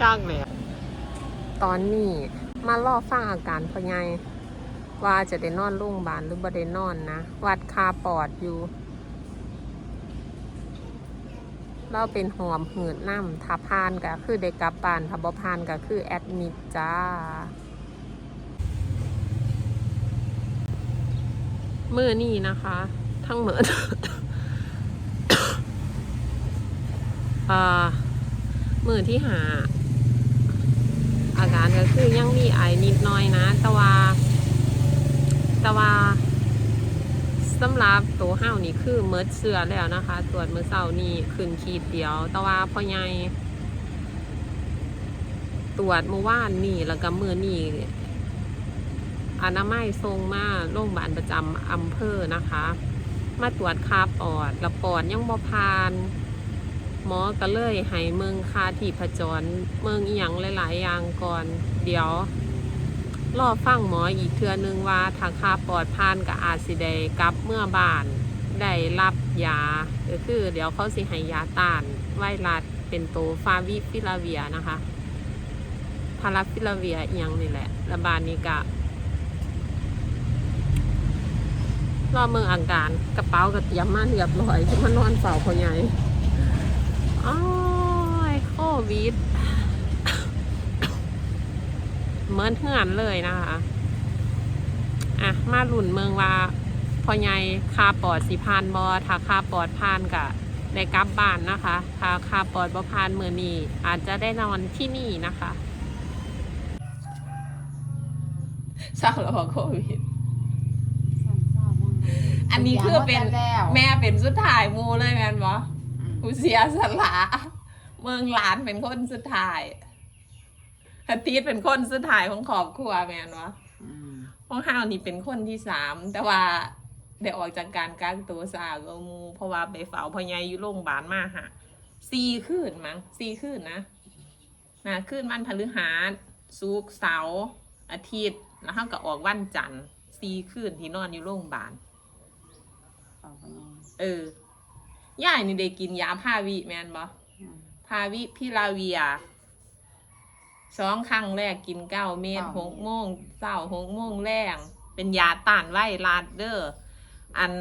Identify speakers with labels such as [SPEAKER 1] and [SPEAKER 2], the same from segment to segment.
[SPEAKER 1] จ้างเลยตอนนี้มารอฟังอาการพ่อใหญ่ว่าจะได้นอนโรงพยาบาลหรือบ่ได้นอนนะ วัดคาปอดอยู่ เราเป็นหอมหืดน้ำถ้าพานก็คือได้กลับบ้านถ้าบ่พานก็คือแอดมิดจ้ามื่อนี่นะคะ ทั้งเหมือนอ่ามือที่หา อาการก็คือยังมีไอนิดหน้อยนะ แต่ว่า แต่ว่าสำหรับตัวห้าวนี่คือเมิดเสือแล้วนะคะ ตรวจมือเสาร์นี่ขึ้นขีดเดียว แต่ว่าพ่อใหญ่ตรวจเมื่อวานนี่แล้วก็มือนี่อนามัยทรงมาโรงพยาบาลประจำอำเภอนะคะ มาตรวจคาปอด แล้วปอดยังบ่พาน หมอก็เลยให้เมืองคาที่ผจรเมืองอีหยังหลาย ๆ อย่างก่อน เดี๋ยวรอฟังหมออีกเทื่อนึงว่าถ้าคาปลอดพานกับอาจสิได้กลับเมื่อบ้านได้รับยาก็คือเดี๋ยวเขาสิให้ยาต้านไวรัสเป็นตัวฟาวิฟิลาเวียนะคะพาราฟิลาเวียเอียงนี่แหละระบาดนี้กะรอเมืองอาการกระเป๋าก็เตรียมมาเรียบร้อยจะมานอนเฝ้าพ่อใหญ่ อ้ายโควิดเหมือนเหือนเลยนะคะ อะ มาหลุนเมืองว่าพ่อใหญ่คาปอดสีพานบอถ้าคาปอดพานกะได้กลับบ้านนะคะ ถ้าคาปอดบ่พานมือนี้อาจจะได้นอนที่นี่นะคะเศร้าแล้วโควิดอันนี้คือเป็น
[SPEAKER 2] แล้ว
[SPEAKER 1] แม่เป็นสุดท้ายหมูเลยแม่นบอ ผู้เสียสละเมืองหลานเป็นคนสุดท้ายฮัตตีดเป็นคนสุดท้ายของครอบครัวแม่นวะ
[SPEAKER 2] อืม
[SPEAKER 1] พวกห้าวนี่เป็นคนที่สามแต่ว่าได้ออกจากการกักตัวสาก็มูเพราะว่าไปเฝ้าพ่อใหญ่อยู่โรงพยาบาลมาหะสี่คืนมั้งสี่คืนนะนะคืนวันพฤหัสศุกร์เสาร์อาทิตย์ แล้วเขาก็ออกวันจันทร์สี่คืนที่นอนอยู่โรงพยาบาล
[SPEAKER 2] เอาไปเอา
[SPEAKER 1] เออ ย่ายนี่ได้กินยาพาวิแมนบ่
[SPEAKER 2] อืม
[SPEAKER 1] พาวิพิลาเวียสองครั้งแรกกินเก้าเม็ดหกโมงเช้าหกโมงแรงเป็นยาต้านไวรัสเด้ออัน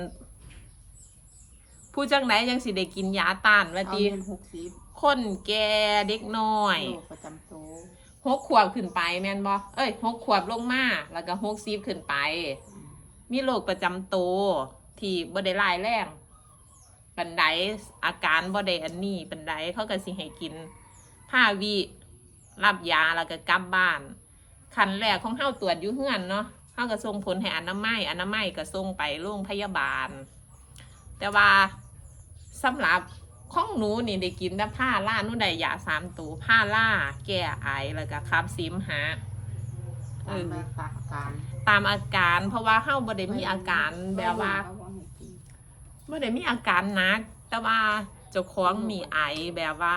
[SPEAKER 1] ผู้จังไหนยังสิได้กินยาต้านว่า
[SPEAKER 2] เอา
[SPEAKER 1] ติ
[SPEAKER 2] เงินหกสิบ
[SPEAKER 1] คนแก่เด็กน้อย
[SPEAKER 2] โรคประจำตัว
[SPEAKER 1] หกขวบขึ้นไปแม่นบ่เอ้ยหกขวบลงมา แล้วก็หกสิบขึ้นไป
[SPEAKER 2] อืม
[SPEAKER 1] มีโรคประจำตัวที่บ่ได้ร้ายแรง ปันไดอาการบ่ได้อันนี้ปันไดเขาก็สิให้กินผ้าวิรับยาแล้วก็กลับบ้านขั้นแรกของเฮาตรวจอยู่เฮือนเนาะเฮาก็ส่งผลให้อนามัยอนามัยก็ส่งไปโรงพยาบาล แต่ว่าสำหรับของหนูนี่ได้กินแต่ผ้าล่าหนูได้ยาสามตัวผ้าล่าแก้ไอแล้วก็คับซิมหาเอ
[SPEAKER 2] ตาม
[SPEAKER 1] อ
[SPEAKER 2] แบบอาการ
[SPEAKER 1] ตามอาการ เพราะว่าเฮาบ่ได้มีอาการแบบว่า
[SPEAKER 2] เขบอกให้กิน
[SPEAKER 1] บ่ได้มีอาการหนักแต่ว่าเจ้าของมีไอแบบว่า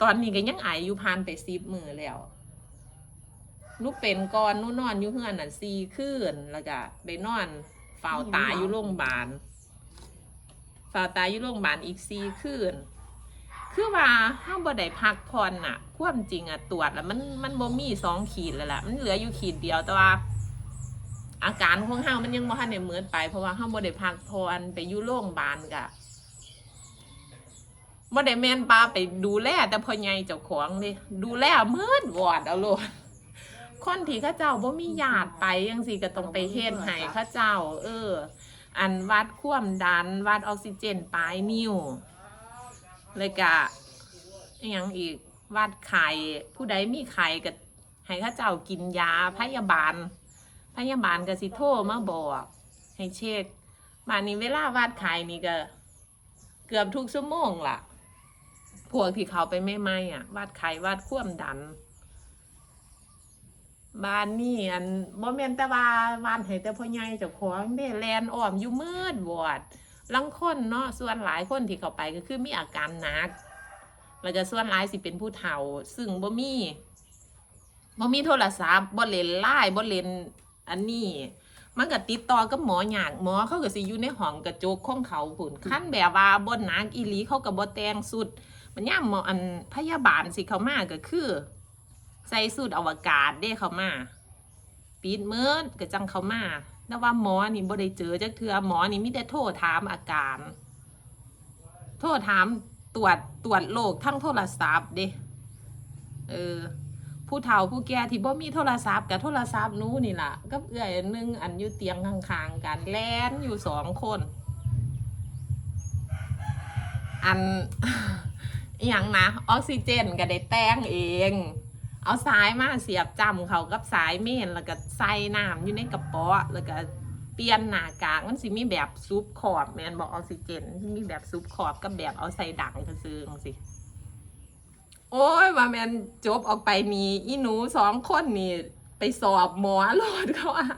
[SPEAKER 1] ตอนนี้ก็ยังไออยู่ผ่านไปสิบมือแล้วหนูเป็นก่อนหนูนอนอยู่เฮือนน่ะสี่คืนแล้วก็ไปนอนเฝ้าตายอยู่โรงพยาบาลเฝ้าตายอยู่โรงพยาบาลอีกสี่คืนคือว่าเฮาบ่ได้พักผ่อนน่ะ ความจริงอะตรวจแล้วมันมันบ่มีสองขีดแล้วล่ะ มันเหลืออยู่ขีดเดียวแต่ว่า อาการของเฮามันยังบ่ทันได้เหมือนไป เพราะว่าเฮาบ่ได้พักผ่อนไปอยู่โรงพยาบาลกะบ่ได้แม่นปาไปดูแลแต่พ่อใหญ่เจ้าของเด้ดูแลเมิดวอดเอาโลดคนที่เขาเจ้าบ่มีญาติไปจังซี่ก็ต้องไปเฮ็ดให้เขาเจ้า เออ อันวัดความดัน วัดออกซิเจนปลายนิ้วเลยกะอหยังอีกวัดไข่ผู้ใดมีไข่ก็ให้เขาเจ้ากินยาพยาบาล พยาบาลก็สิโทรมาบอกให้เช็คบานนี้เวลาวาดขายนี่ก็ เกือบทุกชั่วโมงล่ะ พวกที่เขาไปไม่ไม่อะ วาดไข่วาดคว่ำดัน บ้านนี่อันบ่แม่นแต่ว่าวาดให้แต่พ่อใหญ่เจ้าของเด้แลนอ้อมอยู่มืดบอดลังคนเนาะส่วนหลายคนที่เขาไปก็คือมีอาการหนักแล้วก็ส่วนหลายสิเป็นผู้เฒ่า ซึ่งบ่มีบ่มีโทรศัพท์บ่เล่นไลน์บ่เล่น อันนี้มันก็ติดต่อกับหมออยากหมอเขาก็สิอยู่ในห้องกระจกของเขาพุ่นขั้นแบบว่าบนนักอีหลีเขาก็บ่แต่งสุดบมันย่ำหมออันพยาบาลสิเขามาก็คือ ใส่สูตรอวกาศเด้เขามาปิดมืดก็จังเขามาแต่ว่าหมอนี่บ่ได้เจอจักเทือหมอนี่มีแต่โทรถามอาการ โทรถามตรวจตรวจโรคทั้งโทรศัพท์เด้เออ ผู้เฒ่าผู้แก่ที่บ่มีโทรศัพท์กับโทรศัพท์นู้นี่ล่ะกับเอื้อยอันหนึงอันอยู่เตียงข้างๆกันแลนอยู่สองคน อันอย่างนะออกซิเจนก็ได้แต่งเอง เอาสายมาเสียบจำเขากับสายเมนแล้วก็ใส่น้ำอยู่ในกระป๋อแล้วก็เปลี่ยนหน้ากากมันสิมีแบบซุปขอบแมนบอกออกซิเจนมีแบบซุปขอบกับแบบเอาใส่ดังกระซือจังสิ โอ้ยว่าแมนจบออกไปนี่อีหนูสองคนนี่ ไปสอบหมอโลดเขาอะ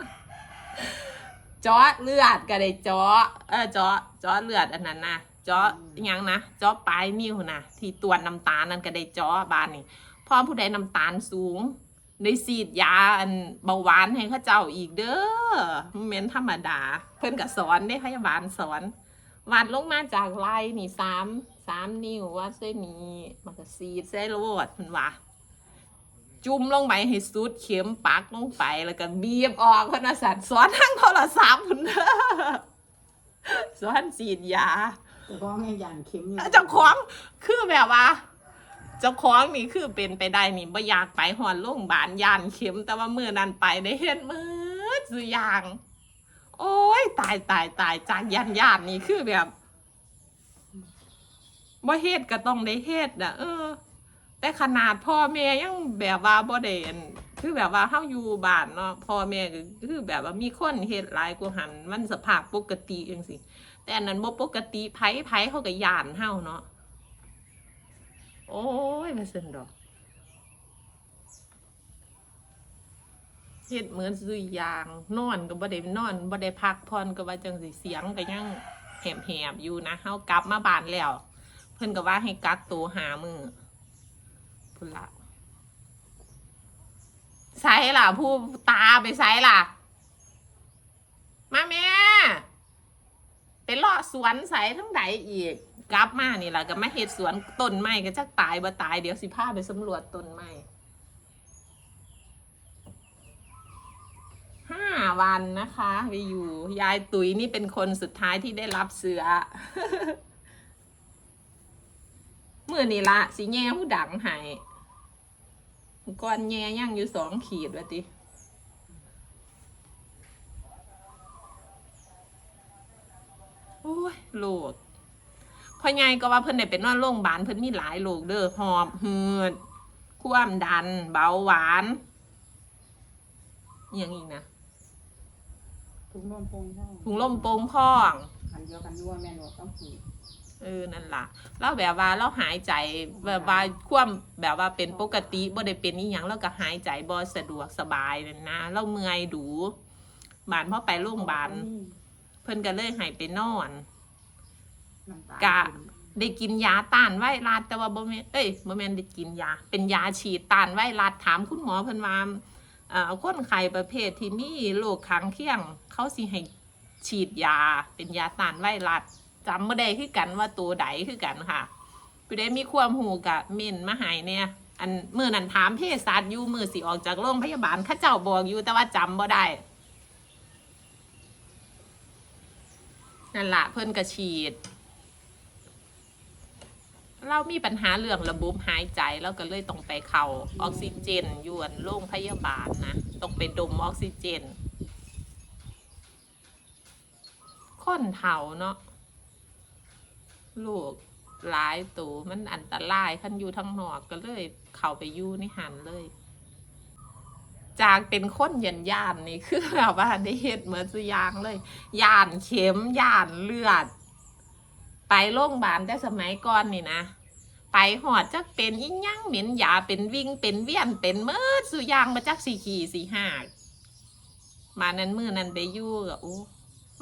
[SPEAKER 1] เจาะเลือดก็ได้เจาะเออเจาะเจาะเลือดอันนั้นนะเจาะอิหยังนะเจาะปลายนิ้วนะที่ตรวจน้ำตาลนั่นก็ได้เจาะบานนี่พอผู้ใดน้ำตาลสูงได้ฉีดยาอันเบาหวานให้เขาเจ้าอีกเด้อเมนธรรมดา เพิ่นก็สอนได้พยาบาลสอน วัดลงมาจากไล่นี่สามสามนิ้ววัดเส้นนี้มันก็สีดเส้นโลดมันว่าจุ่มลงไปให้สุดเข็มปักลงไปแล้วก็บีบออกพนนะสัตว์สอนทั้งโทรศัพท์พุ่นเด้อสอนสีดยา
[SPEAKER 2] แต่ก็ให้ยันเข็มอยู่
[SPEAKER 1] เจ้าของคือแบบว่าเจ้าของนี่คือเป็นไปได้นี่บ่อยากไปหอนโรงพยาบาลยานเข็มแต่ว่ามือนั้นไปได้เห็นมืดสุอยาง โอ้ยตายตายตายจากยันยานนี่คือแบบบ่เฮ็ดก็ต้องได้เฮ็ดนะเออ แต่ขนาดพ่อแม่ยังแบบว่าบ่ได้อันคือแบบว่าเฮาอยู่บ้านเนาะพ่อแม่ก็คือแบบว่ามีคนเฮ็ดหลายกว่าหันมันสภาพปกติจังซี่แต่อันนั้นบ่ปกติไผไผเขาก็ย่านเฮาเนาะโอ้ยมาซั่นดอก เฮ็ดเหมือนซื้อยาง นอนก็บ่ได้นอนบ่ได้พักผ่อนก็ว่าจังสิเสียงก็ยังแหบๆอยู่นะเฮากลับมาบ้านแล้ว เพิ่นก็ว่าให้กักตัวหามือพุ่นละใส่ล่ะ ผู้ตาไปใส่ล่ะ มาแม่ไปเลาะสวนใส่ทั้งใดอีก กลับมานี่ล่ะก็มาเฮ็ดสวนต้นไม้ก็จักตายบ่ตายเดี๋ยวสิพาไปสำรวจต้นไม้ห้า วันนะคะไปอยู่ยายตุ๋ยนี่เป็นคนสุดท้ายที่ได้รับเสือเมื่อนี่ละสิแง่ผู้ดังให้ก้อนแง่ย่างอยู่สองขีดวะติโอ้ยโลกพ่อใหญ่ก็ว่าเพิ่นได้เป็นนอนโรงพยาบาลเพิ่นมีหลายโรคเด้อหอบหืด ความดัน เบาหวานอหยังอีกนะ
[SPEAKER 2] ถุงนมพงเท่า
[SPEAKER 1] ถุงลมโป่งพ่อง
[SPEAKER 2] อันเดียวกันด้วยแม่นว่าต้องผูก
[SPEAKER 1] เออนั่นล่ะแล้วแบบว่าเราหายใจแบบว่าความแบบว่าเป็นปกติบ่ได้เป็นอีหยังแล้วก็หายใจบ่สะดวกสบายนั่นนะเราเมื่อยดูบานพอไปโรงพยาบาลเพิ่นก็เลยให้ไปนอน
[SPEAKER 2] น้ำตาล
[SPEAKER 1] กะ ได้กินยาต้านไวรัสแต่ว่าบ่แม่นเอ้ยบ่แม่นได้กินยา เป็นยาฉีดต้านไวรัสถามคุณหมอเพิ่นว่าเอ่อ คนไข้ประเภทที่มีโรคข้างเคียง เขาสิให้ฉีดยาเป็นยาต้านไวรัสจำบ่ได้คือกันว่าตัวใดคือกันค่ะผู้ใดมีความหูกะเม่นมาให้เนี่ย อันมื้อนั้นถามเภสัชอยู่มือสิออกจากโรงพยาบาลเขาเจ้าบอกอยู่แต่ว่าจำบ่ได้นั่นละเพิ่นก็ฉีด เรามีปัญหาเรื่องระบบหายใจเราก็เลยต้องไปเข้าออกซิเจนยวนโรงพยาบาลนะต้องไปดมออกซิเจนค้นเฒ่าเนาะลูกหลายตัวมันอันตรายขันอยู่ทั้งนอกก็เลยเข้าไปอยู่ในหันเลย จากเป็นคนยันย่านนี่คือแบบว่าได้เห็ดเหมือนสุยางเลยย่านเข็มย่านเลือด ไปโรงพยาบาลแต่สมัยก่อนนี่นะไปหอดจักเป็นยิ่งยั่งเหม็นยาเป็นวิ่งเป็นเวียนเป็นเมื่อสุยางมาจักสี่ขี่สี่ห้ามานั้นมือนั้นไปยู่ก็โอ้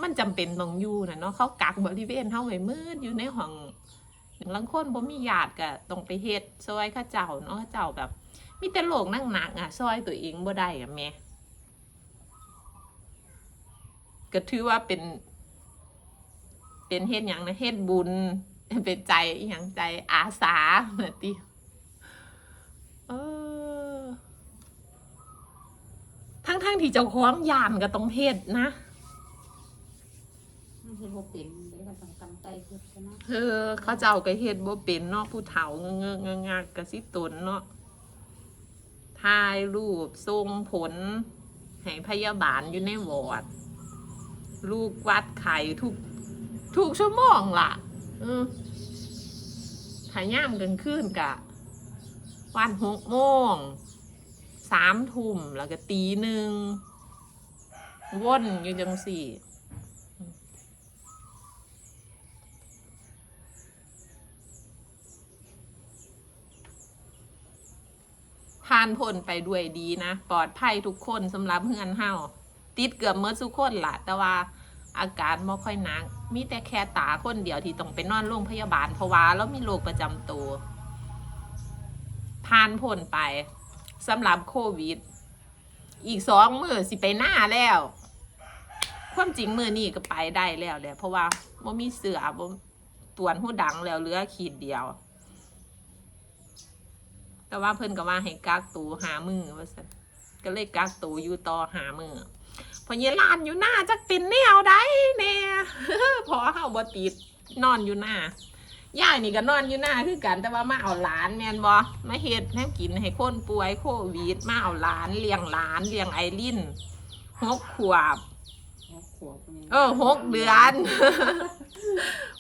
[SPEAKER 1] มันจำเป็นต้องอยู่นะเนาะเขากักบริเวณเท่าไว้มืดอยู่ในห้องลังคนบ่มีญาติก็ต้องไปเฮ็ดซอยข้าเจ้าเนาะข้าเจ้าแบบ มีแต่โลกนั่งหนักอะซอยตัวเองบ่ได้อะแม่ก็ถือว่าเป็น เป็นเฮ็ดหยังนะเฮ็ดบุญ เป็นใจอหย่างใจอาสาเหมือนติเออทั้งๆที่เจ้าของยานก็ต้องเฮ็ดนะ
[SPEAKER 2] มันคือบ่เป็นเดี๋ยวก็ต้องกำใจเฮ็ดซะเนาะ
[SPEAKER 1] เออเขาเจ้าก็เฮ็ดบ่เป็นเนาะผู้เฒ่าเงอะเงอะงะงะกะสิตนเนาะถ่ายรูปส่งผลให้พยาบาลอยู่ในวอร์ดลูกวัดไข่ทุก ทุกชั่วโมงล่ะออถ้าย่ามกันขึ้นกะ วันหกโมงสามทุ่มแล้วก็ตีหนึ่งว่นอยู่จังสี่ผ่านพ้นไปด้วยดีนะ ปลอดภัยทุกคนสำหรับเฮือนเฮาติดเกือบเมื่อทุกคนละแต่ว่า อาการไม่ค่อยหนัก มีแต่แค่ตาคนเดียวที่ต้องไปนอนโรงพยาบาลเพราะว่าเรามีโรคประจำตัวผ่านพ้นไปสำหรับโควิด อีกสองมือสิไปหน้าแล้ว ความจริงมือนี่ก็ไปได้แล้วแหละเพราะว่าบ่มีเสือบ่ตวนหูดังแล้วเหลือขีดเดียว แต่ว่าเพิ่นก็ว่าให้กักตูหามือว่าซั่นก็เลยกักตูอยู่ต่อหามือ พอเยลานอยู่หน้าจักเป็นแนวใดแน่พอเฮาบ่ติดนอนอยู่หน้าย่ายนี่ก็นอนอยู่หน้าคือกัน แต่ว่ามาเอาหลานแม่นบ่มาเฮ็ดให้กินให้คนป่วยโควิดมาเอาหลานเลี้ยงหลานเลี้ยงไอรินหกขวบ
[SPEAKER 2] หกขวบนี่
[SPEAKER 1] เออหกเดือน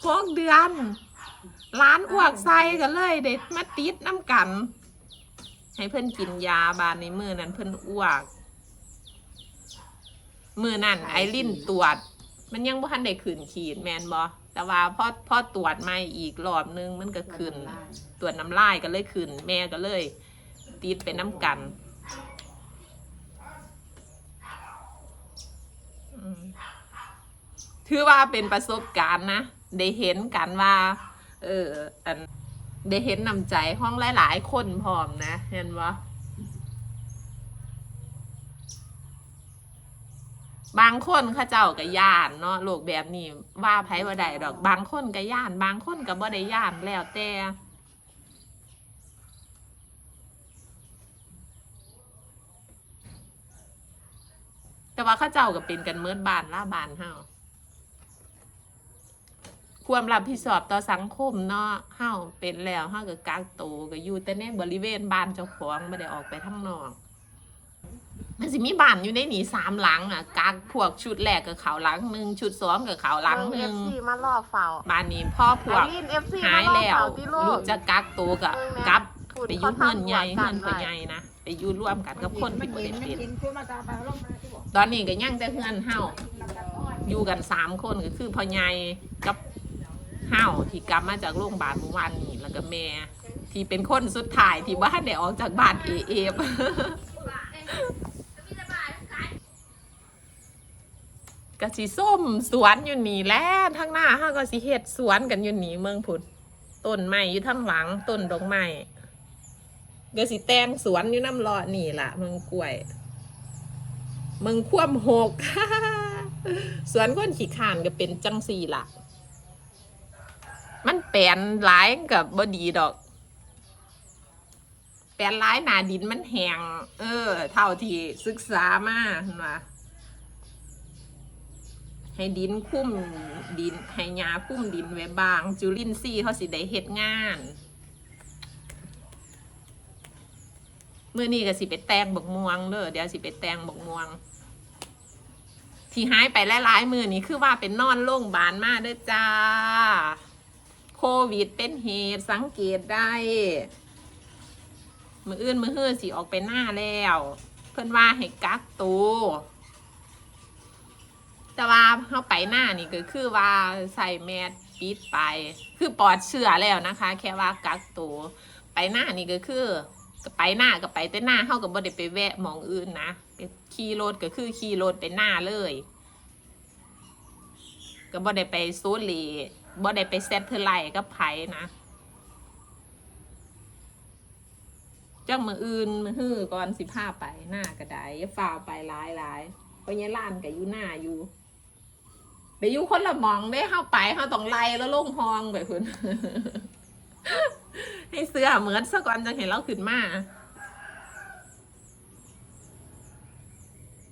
[SPEAKER 1] หกเดือนร้านอ้วกไส้กันเลย เด็ดมาติดน้ำกัน ให้เพื่อนกินยาบานในมือนั้นเพื่อนอ้วก มือนั่นไอรินตรวจ มันยังบ่ทันได้ขึ้นขีดแมนบอแต่ว่าพอพอตรวจไม่อีกรอบนึงมันก็ขึ้น ตรวจน้ำลายก็เลยขึ้น แม่ก็เลย ติดเป็นน้ำกันอืมถือว่าเป็นประสบการณ์นะได้เห็นกันว่า เอออันได้เห็นนำใจห้องหลาย ๆ คนพร้อมนะ เห็นว่า บางคนเข้าเจ้าก็ย่านเนาะโลกแบบนี้ว่าไผว่าได้ดอก บางคนก็ย่าน บางคนก็บ่ได้ย่านแล้วแต่แต่ว่าข้าเจ้าก็เป็นกันเมิดบานล่าบานเฮาความรับผิดชอบต่อสังคมเนาะเฮาเป็นแล้วเฮาก็กักตัวก็อยู่แต่ในบริเวณบ้านเจ้าของไม่ได้ออกไปข้งนอก มันสิมีบ้านอยู่ในนี่สามหลังอะกักพวกชุดแรกกับเขาหลังหนึ่งชุดสองกับเขาหลังหนึ่ง
[SPEAKER 3] ซีมาล่อเฝ้า
[SPEAKER 1] บ้านนี้พ่อพวก
[SPEAKER 3] ไอรีนเอฟซี
[SPEAKER 1] หายแล้ว
[SPEAKER 3] ที่โล
[SPEAKER 1] ลู
[SPEAKER 3] ก
[SPEAKER 1] กจะกักตัวกับ
[SPEAKER 3] เออแม่
[SPEAKER 1] กลับ
[SPEAKER 3] ฝุ่น
[SPEAKER 1] ไปอยุ่เงินใหญ่
[SPEAKER 3] เขา
[SPEAKER 1] เงิน
[SPEAKER 3] ทำ
[SPEAKER 1] พ่อใหญ่นะไปอยู่ร่วมกันกับคนที่บ่ได้
[SPEAKER 2] มัน
[SPEAKER 1] เป็น
[SPEAKER 2] กินคือมาตาไปลงมาที่บอก
[SPEAKER 1] ตอนนี้ก็ยังแต่เฮือนเฮาอยู่กันสามคนก็คือพ่อใหญ่กับเฮาที่กลับมาจากโรงพยาบาลเมื่อวานนี้แล้วก็แม่ที่เป็นคนสุดท้ายที่บ้านได้ออกจากบ้านเอเอฟ ก็สิส้มสวนอยู่นี่แหล้วทั้งหน้าเฮาก็สิเฮ็ดสวนกันอยู่นี่เมืองพุนต้นไม้อยู่ทั้งหลังต้นดอกไม้ก็สิแตงสวนอยู่น้ำรอนี่ล่ะเมืองกล้วยเมืองคว่ำหก สวนคนขี้ขานก็เป็นจังสี่ล่ะ มันแปลนหลายกับบดีดอก แปลนหลายหนาดินมันแหงเออ เท่าที่ศึกษามาเห็นว่า ให้ดินคุ้มดินให้หญ้าคุ้มดินไว้บาง จุลินทรีย์เขาสิได้เฮ็ดงานมื่อนี้ก็สิไปแตงบกม่วงเด้อเดี๋ยวสิไปแตงบกม่วง ที่หายไปหลายๆมือนี้คือว่าเป็นนอนโรงบาลมากเด้อจ้า โควิดเป็นเหตุสังเกตได้ มืออื่นมือเฮือสิออกไปหน้าแล้ว เพิ่นว่าให้กักตัว แต่ว่าเข้าไปหน้านี่ก็คือว่าใส่แมสปิดไป คือปลอดเชื้อแล้วนะคะ แค่ว่ากักตัวไปหน้านี่ก็คือก็ไปหน้าก็ไปแต่หน้าเฮาก็บ่ได้ไปแวะมองอื่นนะขี่รถก็คือขี่รถไปหน้าเลยก็บ่ได้ไปโซเลบ่ได้ไปแซดเทอร์ไลท์กับไผนะจ้างมืออื่นมือฮื้อก่อนสิพาไปหน้ากระไดอย่าฝ่าวไปหลายหลายเพราะยายล้านกับอยู่หน้าอยู่ ไปอยู่คนละมองได้เข้าไปเขาต้องไล่แล้วลงห้องไปคุณให้เสื้อเหมือนสะก่อนจังเห็นเราขึ้นมา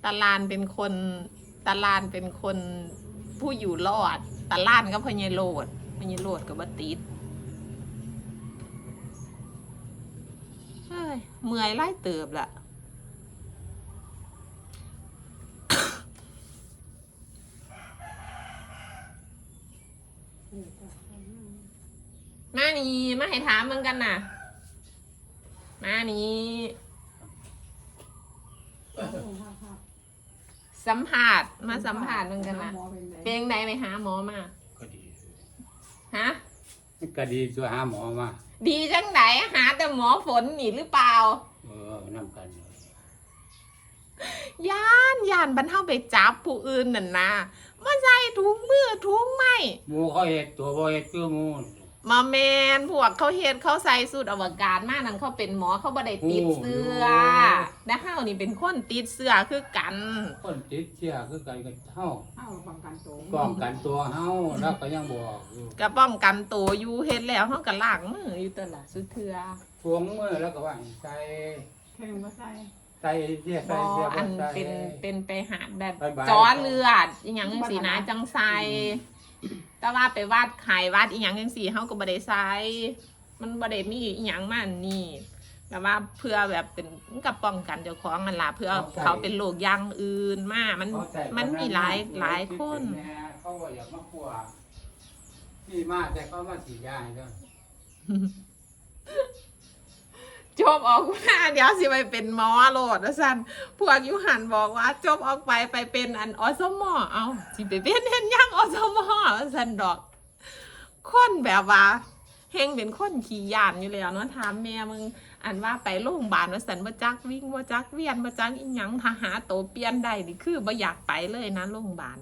[SPEAKER 1] ตาลานเป็นคนตาลานเป็นคนผู้อยู่รอดตาลานก็พญโลดพญโลดกับบัติดเฮ้ยเมื่อยไล่เติบละ มานี่มาให้ถามมึงกันน่ะ มานี่สัมผัสมาสัมผัสมึงกันน่ะ
[SPEAKER 2] หมอเป็นไง
[SPEAKER 1] เพลงใดไปหาหมอมา
[SPEAKER 3] ก็ดี
[SPEAKER 1] ฮะ
[SPEAKER 3] ก็ดีตัวหาหมอมา
[SPEAKER 1] ดีจังไหนหาแต่หมอฝนนี่หรือเปล่า
[SPEAKER 3] เออน้ำกัน
[SPEAKER 1] ย่านย่านบรรเทาไปจับผู้อื่นน่ะนะมาใส่ถุงมือถุงไม้
[SPEAKER 3] หมูเขาเห็ดตัวบ่เห็ดคือหมู
[SPEAKER 1] มาแมนพวกเขาเฮ็ดเขาใส่สูตรอวกาศมานั่นเขาเป็นหมอเขาบ่ได้ติดเสื้อและเฮานี่เป็นคนติดเสื้อคือกัน
[SPEAKER 3] คนติดเชื้อคือกันกับเฮา
[SPEAKER 2] เอ้าป้องกันตัว
[SPEAKER 3] ป้องกันตัวเฮาแล้วก็ยังบอกอยู่
[SPEAKER 1] ก็ป้องกันตัวอยู่เฮ็ดแล้วเฮาก็ล้างมืออยู่ตลอดสุดเทื่อ
[SPEAKER 3] ทวงมือแล้วก็ว่าใส่
[SPEAKER 2] แข่งมาใส่
[SPEAKER 3] ใส่เสีย
[SPEAKER 1] บ
[SPEAKER 3] ใส่
[SPEAKER 1] อ
[SPEAKER 3] เสีย
[SPEAKER 1] อัน
[SPEAKER 3] ใส่
[SPEAKER 1] เป็นเป็นไปหาแบบ
[SPEAKER 3] บ๊ายบาย
[SPEAKER 1] จอเลือดอีหยังจังซี่นะจังใส่ แต่ว่าไปวาดไข่วาดอีหยังจังซี่เฮาก็บ่ได้ใส่มันบ่ได้มีอีหยังมาอันนี่แต่ว่าเพื่อแบบเป็นมันกับป้องกันเจ้าของนั่นล่ะเพื่อเขาเป็นโรคอย่างอื่นมามัน
[SPEAKER 3] เขาใส่
[SPEAKER 1] มันมีหลายหลายคน
[SPEAKER 3] แม่เขาว่าอยากมาขัวนี่มาแต่เขามาสีดยาให้เด้อ
[SPEAKER 1] จบออกมาเดี๋ยวสิไปเป็นหมอโลดว่าซั่นพวกยุหันบอกว่า จบออกไปไปเป็นอันอสมอเอาสิไปเป็นเห็นยังอสมอว่าซั่นดอก คนแบบว่าเฮงเป็นคนขี่ยานอยู่แล้วเนาะถามแม่มึงอันว่าไปโรงพยาบาลว่าสันบ่จักวิ่งบ่จักเวียนบ่จักอีหยังถ้าหาตัวเปลี่ยนได้นี่คือบ่อยากไปเลยนะโรงพยาบาล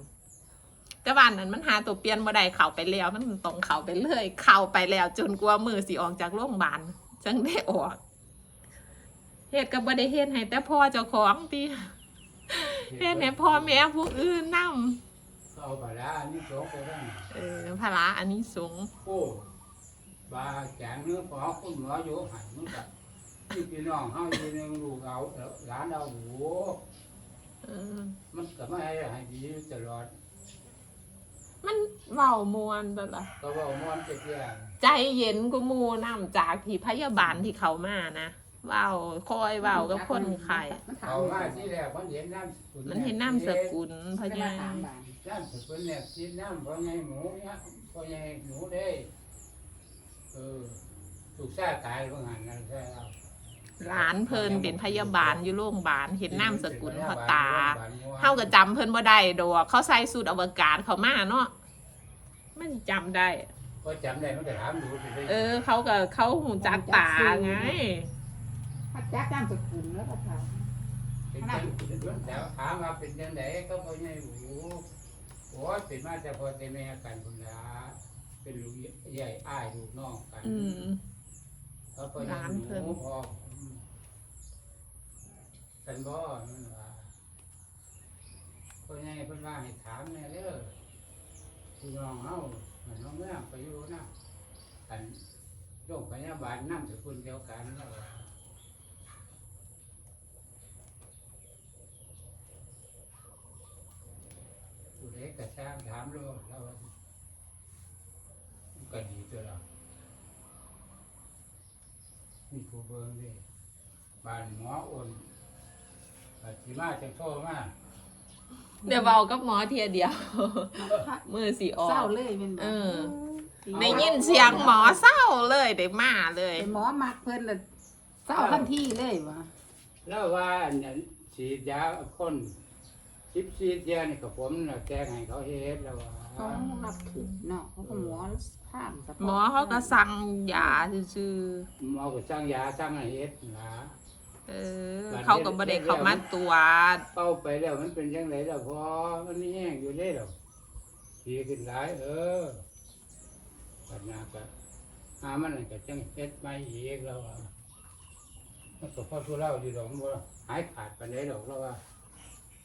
[SPEAKER 1] แต่บ้านนั้นมันหาตัวเปลี่ยนบ่ได้เข้าไปแล้วมันต้องเข้าไปเลยเข้าไปแล้วจนกลัวมือสิออกจากโรงพยาบาลจังได้ออก ฮ็ดก็บ่ได้เฮ็ดให้แต่พ่อเจ้าของติเฮ็ดให้พ่อแม่ผู้อื่นนำ
[SPEAKER 3] เขาเอาไปแล้วอันนี้โสงไปแล้ว
[SPEAKER 1] เออภาระอันนี้สูง
[SPEAKER 3] โอ้บาแจงเนื้อขอคุณหมออยู่หันมันกับที่พี่น้องเฮาอยู่ในลูกเอาหลานเอาหู
[SPEAKER 1] เออ
[SPEAKER 3] มันก็ไม่ให้ให้ดีตลอด
[SPEAKER 1] มันเว้ามวนตลอด
[SPEAKER 3] ก็เว่าม่วนจะเที่ยง
[SPEAKER 1] ใจเย็นกูมูน้ำจากที่พยาบาลที่เขามานะ เว้าคอยเว้ากับคนไข้
[SPEAKER 3] เอามาที่แรกมันเห็นน้ำสกุล
[SPEAKER 1] มันเห็นน้ำสกุลพ
[SPEAKER 2] พ
[SPEAKER 1] ญา
[SPEAKER 2] ญาตามบ้าน
[SPEAKER 3] น้ำสกุลเนี่ยกินน้ำเพราะไงหมูเนี่ยเพราะไงหนูได้เออถูกแท้ตายเพราะหันนั่นแท้เรา
[SPEAKER 1] หลานเพิ่นเป็นพยาบาลอยู่โรงพยาบาลเห็นน้ำสกุลพ่อตาเฮาก็จำเพิ่นบ่ได้ดอกเขาใส่สูตรอวกาศเขามาเนาะมันจำได้
[SPEAKER 3] ก็จำได้มันจะถามดูสิได้
[SPEAKER 1] เออ เขาก็เขาหูจักตาไง
[SPEAKER 2] พัดจักจ้ามสกุลแล้วก็ถาม
[SPEAKER 3] เป็นจังแต่ถามว่าเป็นยังไงก็เพราะไงหมูโอ้ยเป็นมาแต่พอแต่แม่กันคนละเป็นลูกใหญ่อ้ายลูกน้องกัน
[SPEAKER 1] อืม
[SPEAKER 3] เขาก็ยังหนูพอสันบ่นั่นว่าเพราะไงเพิ่นว่าให้ถามแม่เด้อพี่น้องเฮาน้องแม่ไปอยู่นะกันโรงพยาบาลน้ำสกุลเดียวกันแล้วว่า เล็กกระช่างถามโลดแล้วว่ามันก็ดีตัวเรามีผู้เบิ่งดิบ้านหมออ่อนปัจจิมาจะโทรมา
[SPEAKER 1] เดี๋ยวเว้ากับหมอเทียเดียว มือสิออ
[SPEAKER 2] เศร้ากเลยเป็นบ่
[SPEAKER 1] เออได้ยินเสียงหมอเศร้าเลยได้มาเลย
[SPEAKER 2] เป็นหมอมักเพิ่นเลยเศร้าทันทีเลยวะ
[SPEAKER 3] แล้วว่าอันนั้นฉีดยาคน ชิบฉีดยานี่กับผมน่ะแจ้งให้เขาเฮ็ดแล้วว่า
[SPEAKER 2] เขารับถือเนาะเขาก็หมอข้ามสะพ
[SPEAKER 1] หมอเขาก็สั่งยาซื่อ
[SPEAKER 3] หมอก็สั่งยาสั่งให้เฮ็ดนะ
[SPEAKER 1] ๆเออเขาก็บ่ได้เข้ามาตรวจ
[SPEAKER 3] เป้าไปแล้วมันเป็นยังไงแล้วพอมันนี่แห้งอยู่เลยหรอกดีขึ้นหลายเออปัญญาก็หามันนั่นก็จังเฮ็ดไม่อีกแล้วอะมันก็พอทุเล่าอยู่ดอกมันบ่หายขาดไปได้ดอกแล้วว่า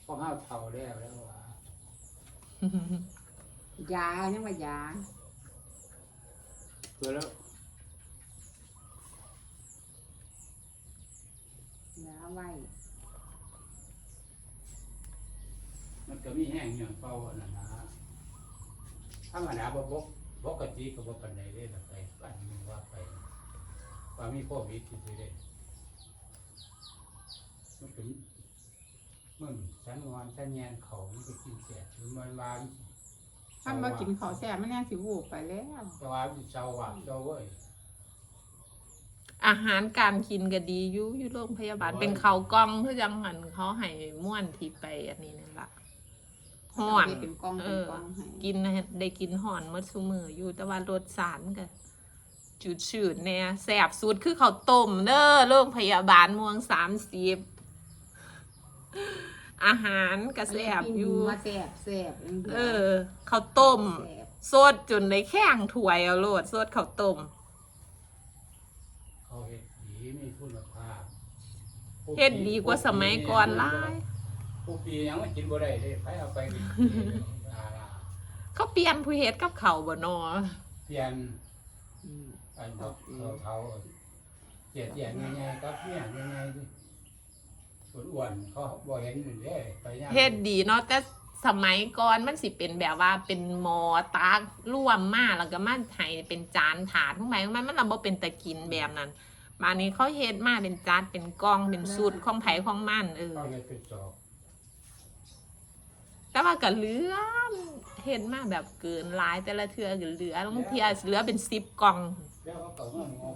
[SPEAKER 3] พอห้าเท่าแล้วแล้วว่า
[SPEAKER 2] ยายังว่ายา
[SPEAKER 3] ตัวแล้ว
[SPEAKER 2] ยาไว้
[SPEAKER 3] มันก็มีแห้งอย่างเป่าอันนั้นนะธรรมดาบ่บกปกติก็บ่ปานใดเด้ล่ะไปบ้านนึงว่าไปว่ามีโควิดสิเด้มันก็ มึงฉันงอนฉันแยนเขามันก็กินแสบมันวาน
[SPEAKER 2] ถ้ามากินข้าวแซ่บมันแน่สิวูบไปแล้ว
[SPEAKER 3] แต่ว่ามันเจ้าว่าเจ้าเว้ย
[SPEAKER 1] อาหารการกินก็ดีอยู่อยู่โรงพยาบาลเป็นเขาวกล้องคือจังหันเขาให้ม่วนที่ไปอันนี้นั่นละห่อน
[SPEAKER 2] เาไปเป็นกล้องเป็นกล้องให้
[SPEAKER 1] กินได้กินห่อนเมื่อซุมืออยู่แต่ว่ารสสารก็จุดชืดแน่แสบสุดคือข้าวต้มเด้อโรงพยาบาลม่วงสามสิบ อาหารก็แสบอยู่
[SPEAKER 2] มาแซ่บแซ่บจังซี้
[SPEAKER 1] เออข้าวต้ม
[SPEAKER 2] แซ่บ
[SPEAKER 1] สดจนได้แข้งถ้วยเอาโลดสดข้าวต้ม
[SPEAKER 3] เขาเฮ็ดดีมีคุณภาพ
[SPEAKER 1] เฮ็ดดีกว่าสมัยก่อนหลาย
[SPEAKER 3] ผู้ปียังไม่กินบ่ได้เด้ไปเอาไปกินอ่า
[SPEAKER 1] เขาเปลี่ยนผู้เฮ็ดกับเขาวบ่นอ
[SPEAKER 3] เปลี่ยน
[SPEAKER 2] อืม
[SPEAKER 3] ไอ้เขาเขาเขาเจียดเจียดง่ายๆกับเนี่ยง่ายๆ อ้วนเขาบ่เห็นอยู่เด้ไปย่าง
[SPEAKER 1] เฮ็ดดีเนาะแต่สมัยก่อนมันสิเป็นแบบว่าเป็นหมอตากร่วมมาแล้วก็มาให้เป็นจานถาดทั้งหมายมันมันเราบ่เป็นตะกินแบบนั้นบานนี้เขาเฮ็ดมาเป็นจานเป็นกล่องเป็นสูตรของไผของมันเออ
[SPEAKER 3] เขาเฮ็ดเป็นจอก
[SPEAKER 1] แต่ว่าก็เหลือเฮ็ดมาแบบเกินหลายแต่ละเทือก็เหลือลางเทื่อเหลือเป็น10กล่อง
[SPEAKER 3] แล้วเขาก็มางอก